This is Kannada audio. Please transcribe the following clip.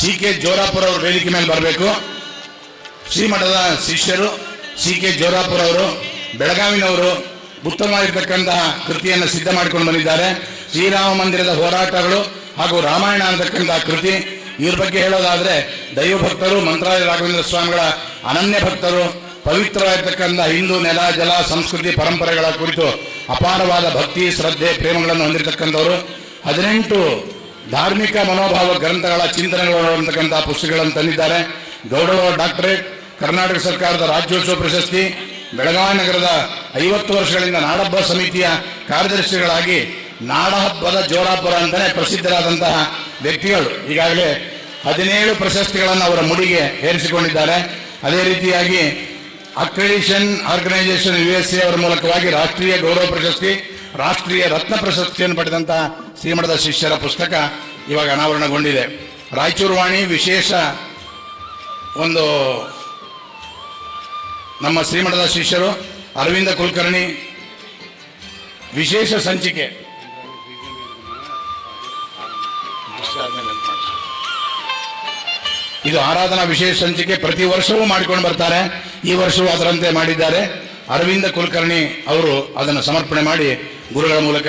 ಸಿ ಕೆ ಜೋರಾಪುರ ಅವರು ವೇದಿಕೆ ಮೇಲೆ ಬರಬೇಕು. ಶ್ರೀಮಠದ ಶಿಷ್ಯರು, ಸಿ ಕೆ ಜೋರಾಪುರ ಅವರು, ಬೆಳಗಾವಿನವರು ಉತ್ತಮವಾಗಿರ್ತಕ್ಕಂತಹ ಕೃತಿಯನ್ನು ಸಿದ್ಧ ಮಾಡಿಕೊಂಡು ಬಂದಿದ್ದಾರೆ. ಶ್ರೀರಾಮ ಮಂದಿರದ ಹೋರಾಟಗಳು ಹಾಗೂ ರಾಮಾಯಣ ಅಂತಕ್ಕಂತಹ ಕೃತಿ, ಇವ್ರ ಬಗ್ಗೆ ಹೇಳೋದಾದ್ರೆ ದೈವಭಕ್ತರು ಮಂತ್ರಾಲಯ ರಾಘವೇಂದ್ರ ಸ್ವಾಮಿಗಳ ಅನನ್ಯ ಭಕ್ತರು ಪವಿತ್ರವಾಗಿರ್ತಕ್ಕಂಥ ಹಿಂದೂ ನೆಲ, ಜಲ, ಸಂಸ್ಕೃತಿ, ಪರಂಪರೆಗಳ ಕುರಿತು ಅಪಾರವಾದ ಭಕ್ತಿ, ಶ್ರದ್ಧೆ, ಪ್ರೇಮಗಳನ್ನು ಹೊಂದಿರತಕ್ಕಂಥವರು. ಹದಿನೆಂಟು ಧಾರ್ಮಿಕ ಮನೋಭಾವ ಗ್ರಂಥಗಳ ಚಿಂತನೆಗಳು ಅಂತಕ್ಕಂಥ ಪುಸ್ತಕಗಳನ್ನು ತಂದಿದ್ದಾರೆ. ಗೌಡರ ಡಾಕ್ಟರೇಟ್, ಕರ್ನಾಟಕ ಸರ್ಕಾರದ ರಾಜ್ಯೋತ್ಸವ ಪ್ರಶಸ್ತಿ, ಬೆಳಗಾವಿ ನಗರದ ಐವತ್ತು ವರ್ಷಗಳಿಂದ ನಾಡಹಬ್ಬ ಸಮಿತಿಯ ಕಾರ್ಯದರ್ಶಿಗಳಾಗಿ ನಾಡಹಬ್ಬದ ಜೋರಾಪುರ ಅಂತಲೇ ಪ್ರಸಿದ್ಧರಾದಂತಹ ವ್ಯಕ್ತಿಗಳು ಈಗಾಗಲೇ ಹದಿನೇಳು ಪ್ರಶಸ್ತಿಗಳನ್ನು ಅವರ ಮುಡಿಗೆ ಏರಿಸಿಕೊಂಡಿದ್ದಾರೆ. ಅದೇ ರೀತಿಯಾಗಿ accreditation organisation U S A ಅವರ ಮೂಲಕವಾಗಿ ರಾಷ್ಟ್ರೀಯ ಗೌರವ ಪ್ರಶಸ್ತಿ ರಾಷ್ಟ್ರೀಯ ರತ್ನ ಪ್ರಶಸ್ತಿಯನ್ನು ಪಡೆದಂತಹ ಶ್ರೀಮಠದ ಶಿಷ್ಯರ ಪುಸ್ತಕ ಇವಾಗ ಅನಾವರಣಗೊಂಡಿದೆ. ರಾಯಚೂರು ವಾಣಿ ವಿಶೇಷ ಒಂದು ನಮ್ಮ ಶ್ರೀಮಠದ ಶಿಷ್ಯರು ಅರವಿಂದ ಕುಲಕರ್ಣಿ ವಿಶೇಷ ಸಂಚಿಕೆ. ಇದು ಆರಾಧನಾ ವಿಶೇಷ ಸಂಚಿಕೆ ಪ್ರತಿ ವರ್ಷವೂ ಮಾಡಿಕೊಂಡು ಬರ್ತಾರೆ. ಈ ವರ್ಷವೂ ಅದರಂತೆ ಮಾಡಿದ್ದಾರೆ. ಅರವಿಂದ ಕುಲಕರ್ಣಿ ಅವರು ಅದನ್ನು ಸಮರ್ಪಣೆ ಮಾಡಿ ಗುರುಗಳ ಮೂಲಕ